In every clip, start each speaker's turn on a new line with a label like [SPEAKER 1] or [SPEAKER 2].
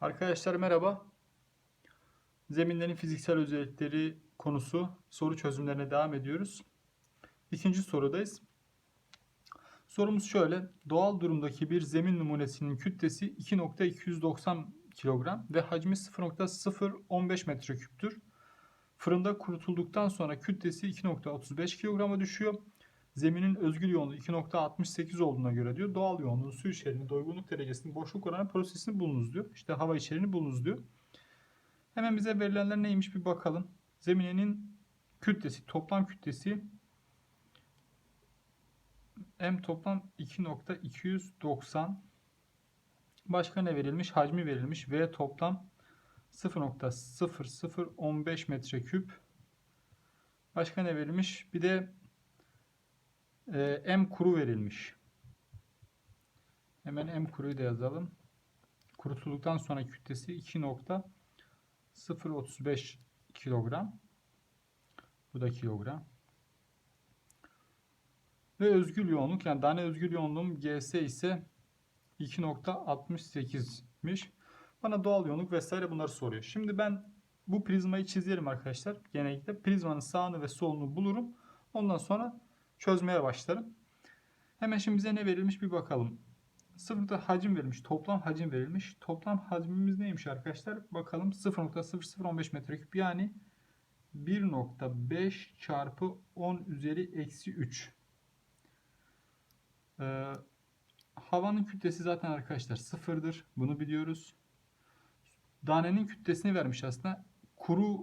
[SPEAKER 1] Arkadaşlar merhaba. Zeminlerin fiziksel özellikleri konusu soru çözümlerine devam ediyoruz. İkinci sorudayız. Sorumuz şöyle. Doğal durumdaki bir zemin numunesinin kütlesi 2.290 kilogram ve hacmi 0.015 metreküptür. Fırında kurutulduktan sonra kütlesi 2.35 kilograma düşüyor. Zeminin özgül yoğunluğu 2.68 olduğuna göre diyor. Doğal yoğunluğu, su içeriğini, doygunluk derecesini, boşluk oranı prosesini bulunuz diyor. İşte hava içeriğini bulunuz diyor. Hemen bize verilenler neymiş bir bakalım. Zeminin kütlesi, toplam kütlesi M toplam 2.290 Başka ne verilmiş? Hacmi verilmiş. V toplam 0.0015 metreküp. Başka ne verilmiş? Bir de e, M kuru verilmiş. Hemen M kuruyu da yazalım. Kurutulduktan sonra kütlesi 2.035 kilogram. Bu da kilogram. Ve özgül yoğunluk yani tane özgül yoğunluğum GS ise 2.68'miş. Bana doğal yoğunluk vesaire bunları soruyor. Şimdi ben bu prizmayı çizerim arkadaşlar. Genellikle prizmanın sağını ve solunu bulurum. Ondan sonra çözmeye başlarım. Hemen şimdi bize ne verilmiş bir bakalım. Sıfırda hacim verilmiş. Toplam hacim verilmiş. Toplam hacmimiz neymiş arkadaşlar? Bakalım 0.0015 metreküp yani 1.5 çarpı 10 üzeri eksi 3. Ee, havanın kütlesi zaten arkadaşlar sıfırdır. Bunu biliyoruz. Danenin kütlesini vermiş aslında. Kuru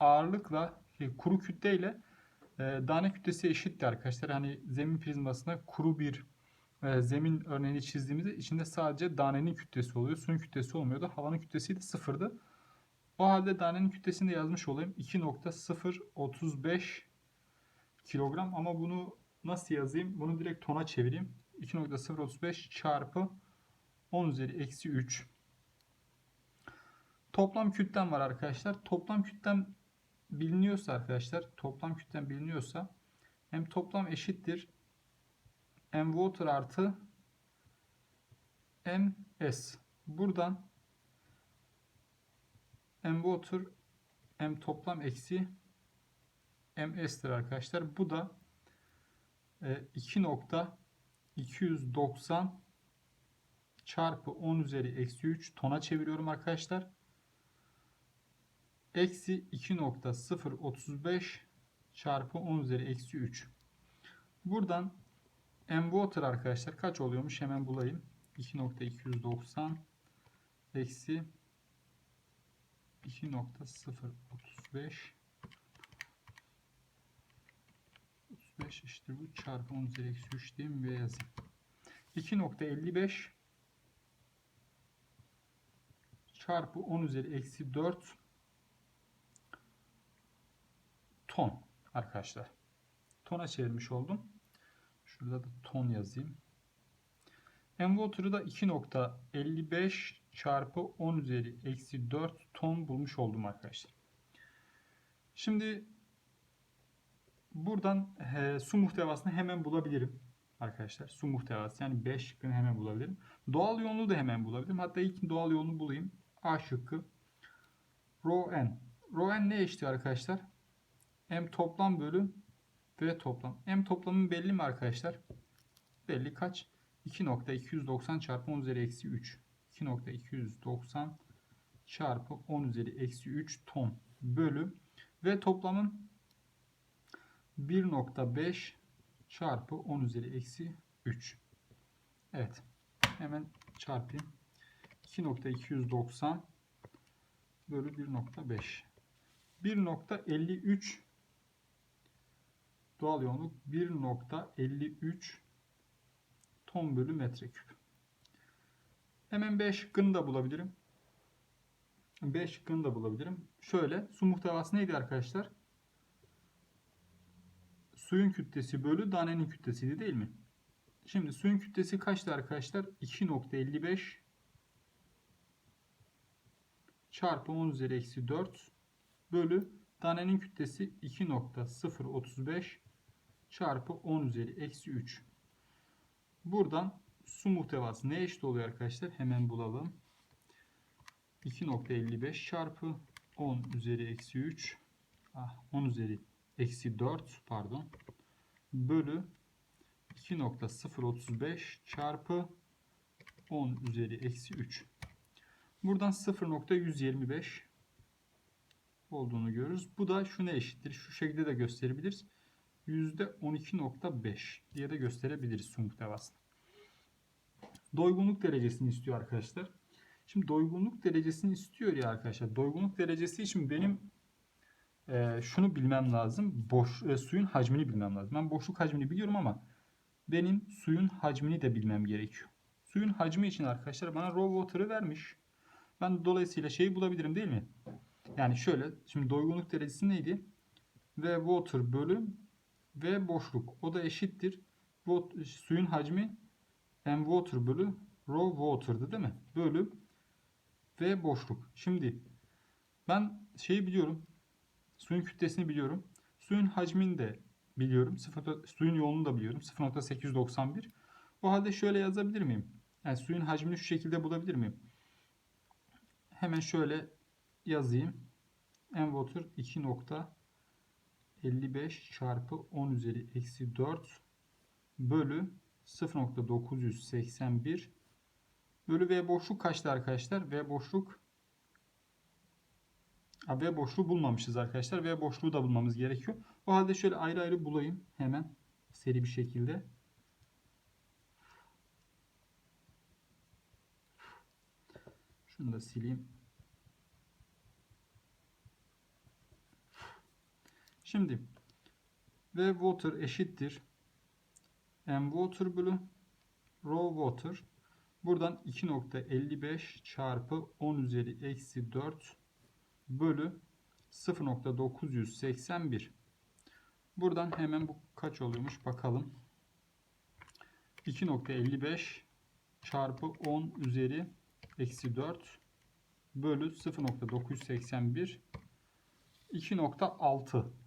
[SPEAKER 1] ağırlıkla, şey, kuru kütleyle dane kütlesi eşitti arkadaşlar. Hani zemin prizmasına kuru bir e, zemin örneğini çizdiğimizde içinde sadece danenin kütlesi oluyor. Suyun kütlesi olmuyordu. Havanın kütlesi de sıfırdı. O halde danenin kütlesini de yazmış olayım. 2.035 kilogram ama bunu nasıl yazayım? Bunu direkt tona çevireyim. 2.035 çarpı 10 üzeri eksi 3. Toplam kütlem var arkadaşlar. Toplam kütlem biliniyorsa arkadaşlar toplam kütlem biliniyorsa hem toplam eşittir m water artı ms. Buradan m water m toplam eksi ms'tir arkadaşlar. Bu da 2.290 çarpı 10 üzeri eksi 3 tona çeviriyorum arkadaşlar. Eksi 2.035 çarpı 10 üzeri eksi 3. Buradan m water arkadaşlar kaç oluyormuş hemen bulayım. 2.290 eksi 2.035 35 işte bu çarpı 10 üzeri eksi 3 diyeyim ve yazayım. 2.55 çarpı 10 üzeri eksi 4 ton arkadaşlar. Tona çevirmiş oldum. Şurada da ton yazayım. Water'ı da 2.55 çarpı 10 üzeri eksi 4 ton bulmuş oldum arkadaşlar. Şimdi buradan e, su muhtevasını hemen bulabilirim. Arkadaşlar su muhtevası yani 5 şıkkını hemen bulabilirim. Doğal yoğunluğu da hemen bulabilirim. Hatta ilk doğal yoğunluğu bulayım. A şıkkı. Rho n. Rho n ne eşit arkadaşlar? M toplam bölü V toplam. M toplamı belli mi arkadaşlar? Belli kaç? 2.290 çarpı 10 üzeri eksi 3. 2.290 çarpı 10 üzeri eksi 3 ton bölü ve toplamın 1.5 çarpı 10 üzeri eksi 3. Evet. Hemen çarpayım. 2.290 bölü 1.5. 1.53 doğal yoğunluk 1.53 ton bölü metreküp. Hemen B şıkkını da bulabilirim. B şıkkını da bulabilirim. Şöyle su muhtevası neydi arkadaşlar? Suyun kütlesi bölü danenin kütlesiydi değil mi? Şimdi suyun kütlesi kaçtı arkadaşlar? 2.55 çarpı 10 üzeri eksi 4 bölü danenin kütlesi 2.035 çarpı 10 üzeri eksi 3. Buradan su muhtevası ne eşit oluyor arkadaşlar? Hemen bulalım. 2.55 çarpı 10 üzeri eksi 3 ah, 10 üzeri eksi 4 pardon bölü 2.035 çarpı 10 üzeri eksi 3. Buradan 0.125 olduğunu görürüz. Bu da şuna eşittir. Şu şekilde de gösterebiliriz. %12.5 diye de gösterebiliriz su muhtevasını. Doygunluk derecesini istiyor arkadaşlar. Şimdi doygunluk derecesini istiyor ya arkadaşlar. Doygunluk derecesi için benim e, şunu bilmem lazım. Boş e, suyun hacmini bilmem lazım. Ben boşluk hacmini biliyorum ama benim suyun hacmini de bilmem gerekiyor. Suyun hacmi için arkadaşlar bana raw water'ı vermiş. Ben dolayısıyla şeyi bulabilirim değil mi? Yani şöyle şimdi doygunluk derecesi neydi? V water bölü V boşluk. O da eşittir. Vot- Suyun hacmi M water bölü raw water'dı değil mi? Bölü V boşluk. Şimdi ben şeyi biliyorum. Suyun kütlesini biliyorum. Suyun hacmini de biliyorum. Sıfır, suyun yoğunluğunu da biliyorum. 0.891. O halde şöyle yazabilir miyim? Yani suyun hacmini şu şekilde bulabilir miyim? Hemen şöyle yazayım. M water 2.55 çarpı 10 üzeri eksi 4 bölü 0.981 bölü V boşluk kaçtı arkadaşlar? V boşluk Ha, V boşluğu bulmamışız arkadaşlar. V boşluğu da bulmamız gerekiyor. O halde şöyle ayrı ayrı bulayım hemen seri bir şekilde. Şunu da sileyim. Şimdi V water eşittir M water bölü raw water. Buradan 2.55 çarpı 10 üzeri eksi 4 bölü 0.981. Buradan hemen bu kaç oluyormuş bakalım. 2.55 çarpı 10 üzeri eksi 4 bölü 0.981 2.6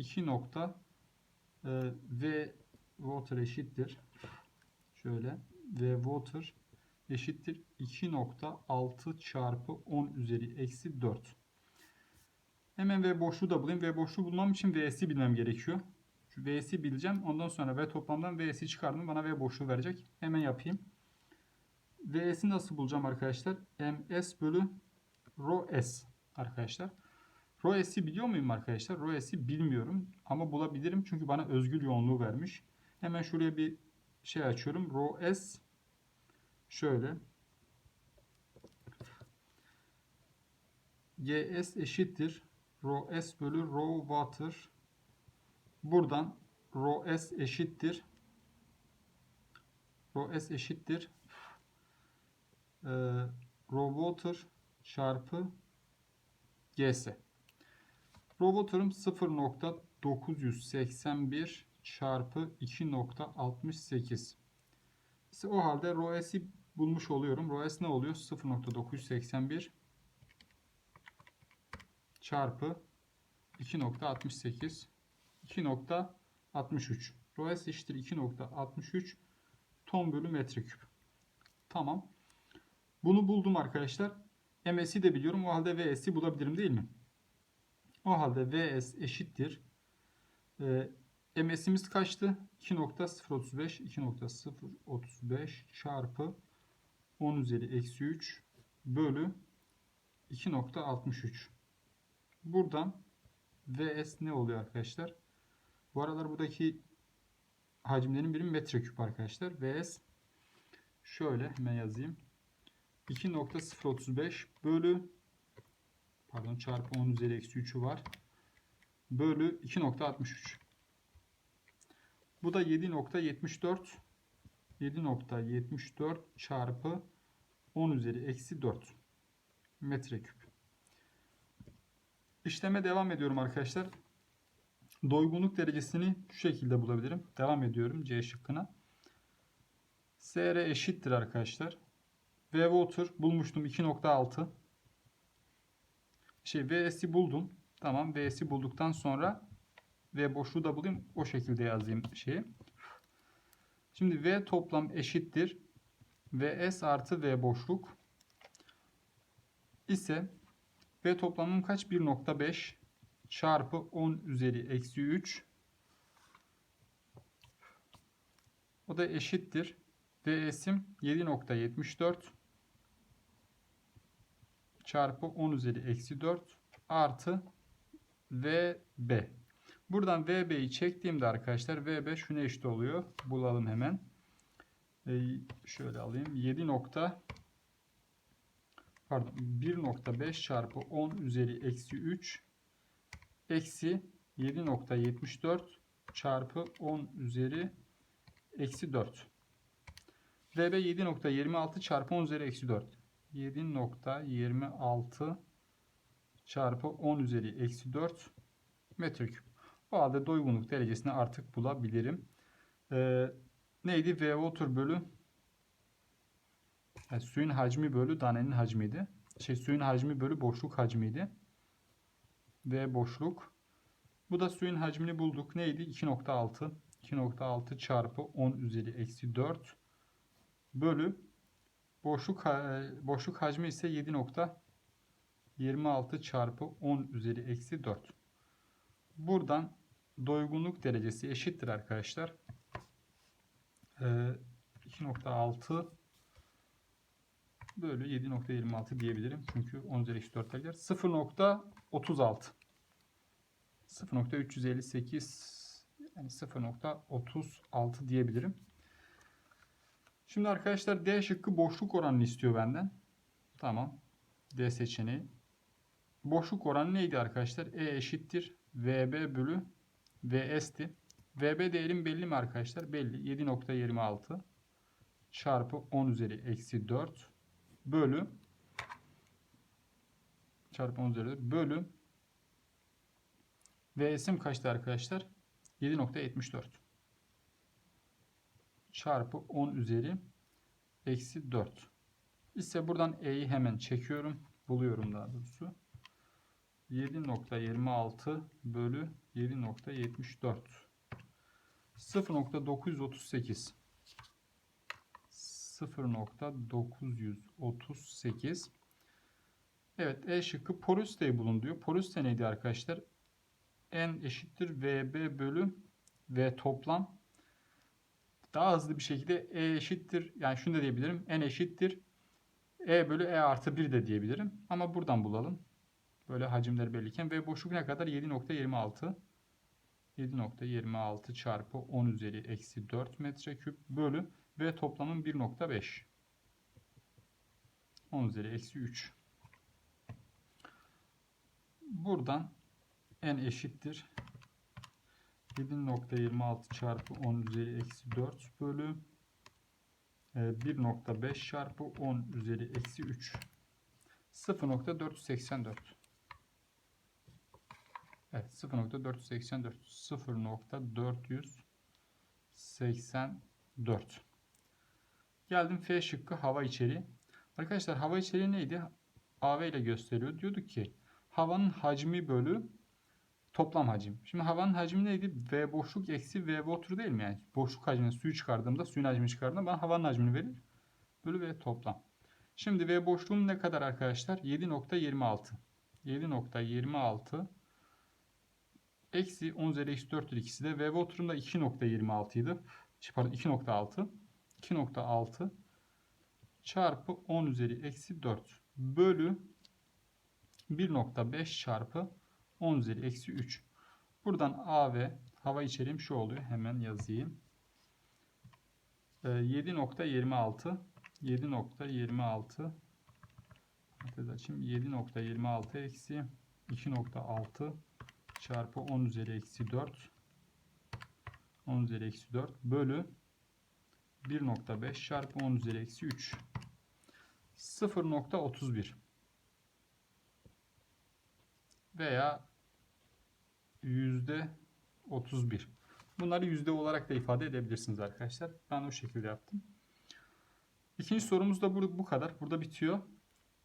[SPEAKER 1] 2 nokta e, V water eşittir. Şöyle V water eşittir 2.6 çarpı 10 üzeri eksi 4. Hemen V boşluğu da bulayım. V boşluğu bulmam için V'si bilmem gerekiyor. Şu V'si bileceğim. Ondan sonra V toplamdan V'si çıkardım. Bana V boşluğu verecek. Hemen yapayım. V'si nasıl bulacağım arkadaşlar? MS bölü rho S arkadaşlar. Rho S'i biliyor muyum arkadaşlar? Rho S'i bilmiyorum ama bulabilirim çünkü bana özgül yoğunluğu vermiş. Hemen şuraya bir şey açıyorum. Rho S şöyle GS eşittir Rho bölü Rho water buradan Rho eşittir Rho eşittir e, Rho water çarpı GS. Robotarım 0.981 çarpı 2.68. İşte o halde ROS'i bulmuş oluyorum. ROS ne oluyor? 0.981 çarpı 2.68 2.63 ROS eşittir 2.63 ton bölü metreküp. Tamam. Bunu buldum arkadaşlar. MS'i de biliyorum. O halde VS'i bulabilirim değil mi? O halde Vs eşittir. E, MS'imiz kaçtı? 2.035 2.035 çarpı 10 üzeri eksi 3 bölü 2.63. Buradan Vs ne oluyor arkadaşlar? Bu aralar buradaki hacimlerin birimi metreküp arkadaşlar. Vs şöyle hemen yazayım. 2.035 bölü pardon çarpı 10 üzeri eksi 3'ü var. Bölü 2.63. Bu da 7.74 7.74 çarpı 10 üzeri eksi 4 metreküp. İşleme devam ediyorum arkadaşlar. Doygunluk derecesini şu şekilde bulabilirim. Devam ediyorum C şıkkına. SR eşittir arkadaşlar. V water bulmuştum 2.6 şey V'si buldum. Tamam V'si bulduktan sonra V boşluğu da bulayım. O şekilde yazayım şeyi. Şimdi V toplam eşittir. Vs artı V boşluk. ise V toplamım kaç? 1.5 çarpı 10 üzeri eksi 3 o da eşittir. VS'im 7.74 çarpı 10 üzeri eksi 4 artı VB. Buradan VB'yi çektiğimde arkadaşlar VB şuna eşit oluyor. Bulalım hemen. Ee, şöyle alayım. 7 nokta pardon 1.5 çarpı 10 üzeri eksi 3 eksi 7.74 çarpı 10 üzeri eksi 4. VB 7.26 çarpı 10 üzeri eksi 4. 7.26 çarpı 10 üzeri eksi 4 metreküp. O halde doygunluk derecesini artık bulabilirim. Ee, neydi? V otur bölü yani suyun hacmi bölü danenin hacmiydi. Şey suyun hacmi bölü boşluk hacmiydi. V boşluk. Bu da suyun hacmini bulduk. Neydi? 2.6. 2.6 çarpı 10 üzeri eksi 4 bölü boşluk boşluk hacmi ise 7.26 çarpı 10 üzeri eksi 4. Buradan doygunluk derecesi eşittir arkadaşlar. Ee, 2.6 bölü 7.26 diyebilirim. Çünkü 10 üzeri eksi 4 gelir. 0.36 0.358 yani 0.36 diyebilirim. Şimdi arkadaşlar D şıkkı boşluk oranını istiyor benden. Tamam. D seçeneği. Boşluk oranı neydi arkadaşlar? E eşittir. VB bölü VS'ti. VB değerim belli mi arkadaşlar? Belli. 7.26 çarpı 10 üzeri eksi 4 bölü çarpı 10 üzeri 4 bölü VS'im kaçtı arkadaşlar? 7.74 çarpı 10 üzeri eksi 4 ise buradan E'yi hemen çekiyorum. Buluyorum daha doğrusu. 7.26 bölü 7.74 0.938 0.938 Evet E şıkkı porositeyi bulun diyor. Porosite neydi arkadaşlar? N eşittir VB bölü V toplam. Daha hızlı bir şekilde E eşittir. Yani şunu da diyebilirim. N eşittir. E bölü E artı 1 de diyebilirim. Ama buradan bulalım. Böyle hacimleri belliyken. V boşluk ne kadar? 7.26. 7.26 çarpı 10 üzeri eksi 4 metreküp bölü V toplamın 1.5. 10 üzeri eksi 3. Buradan n eşittir. 7.26 çarpı 10 üzeri eksi 4 bölü 1.5 çarpı 10 üzeri eksi 3. 0.484. Evet 0.484 0.484 Geldim F şıkkı hava içeriği. Arkadaşlar hava içeriği neydi? AV ile gösteriyor. Diyorduk ki havanın hacmi bölü toplam hacim. Şimdi havanın hacmi neydi? V boşluk eksi V water değil mi? Yani boşluk hacmini suyu çıkardığımda suyun hacmini çıkardığımda bana havanın hacmini verir. Bölü V toplam. Şimdi V boşluğum ne kadar arkadaşlar? 7.26. 7.26 Eksi 10 üzeri eksi 4'tür ikisi de. V water'ım da 2.26 idi. Pardon 2.6. 2.6 çarpı 10 üzeri eksi 4 bölü 1.5 çarpı 10 üzeri eksi 3. Buradan A ve hava içeriğim şu oluyor. Hemen yazayım. 7.26 7.26 açayım. 7.26 eksi 2.6 çarpı 10 üzeri eksi 4 10 üzeri eksi 4 bölü 1.5 çarpı 10 üzeri eksi 3 0.31 veya yüzde 31 bunları yüzde olarak da ifade edebilirsiniz arkadaşlar. Ben o şekilde yaptım. İkinci sorumuz da bu, bu kadar. Burada bitiyor.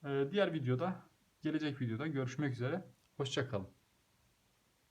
[SPEAKER 1] Ee, diğer videoda gelecek videoda görüşmek üzere. Hoşçakalın